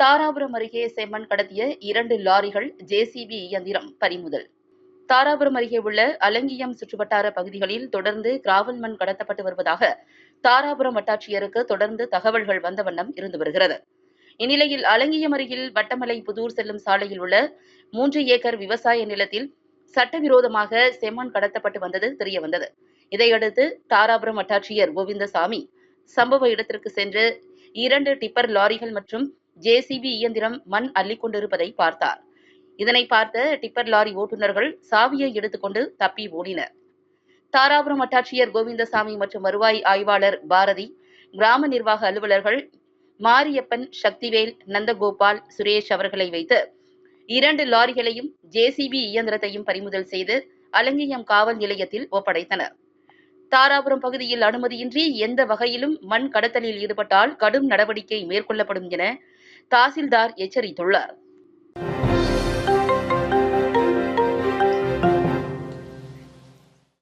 தாராபுரம் அருகே செம்மண் கடத்திய இரண்டு லாரிகள் ஜேசிபி இயந்திரம் பறிமுதல். தாராபுரம் அருகே உள்ள அலங்கியம் சுற்றுவட்டார பகுதிகளில் தொடர்ந்து கிராவல் மண் கடத்தப்பட்டு வருவதாக தாராபுரம் வட்டாட்சியருக்கு தொடர்ந்து தகவல்கள் வந்த வண்ணம் இருந்து வருகிறது. இந்நிலையில் அலங்கியம் அருகில் வட்டமலை புதூர் செல்லும் சாலையில் உள்ள மூன்று ஏக்கர் விவசாய நிலத்தில் சட்டவிரோதமாக செம்மண் கடத்தப்பட்டு வந்தது தெரியவந்தது. இதையடுத்து தாராபுரம் வட்டாட்சியர் கோவிந்தசாமி சம்பவ இடத்திற்கு சென்று இரண்டு டிப்பர் லாரிகள் மற்றும் ஜேசிபி இயந்திரம் மண் அள்ளிக் கொண்டிருப்பதை பார்த்தார். இதனை பார்த்த டிப்பர் லாரி ஓட்டுநர்கள் சாவியை எடுத்துக்கொண்டு தப்பி ஓடினர். தாராபுரம் வட்டாட்சியர் கோவிந்தசாமி மற்றும் வருவாய் ஆய்வாளர் பாரதி கிராம நிர்வாக அலுவலர்கள் மாரியப்பன் சக்திவேல் நந்தகோபால் சுரேஷ் அவர்களை வைத்து இரண்டு லாரிகளையும் ஜேசிபி இயந்திரத்தையும் பறிமுதல் செய்து அலங்கியம் காவல் நிலையத்தில் ஒப்படைத்தனர். தாராபுரம் பகுதியில் அனுமதியின்றி எந்த வகையிலும் மண் கடத்தலில் ஈடுபட்டால் கடும் நடவடிக்கை மேற்கொள்ளப்படும் என தாசில்தார் எச்சரித்துள்ளார்.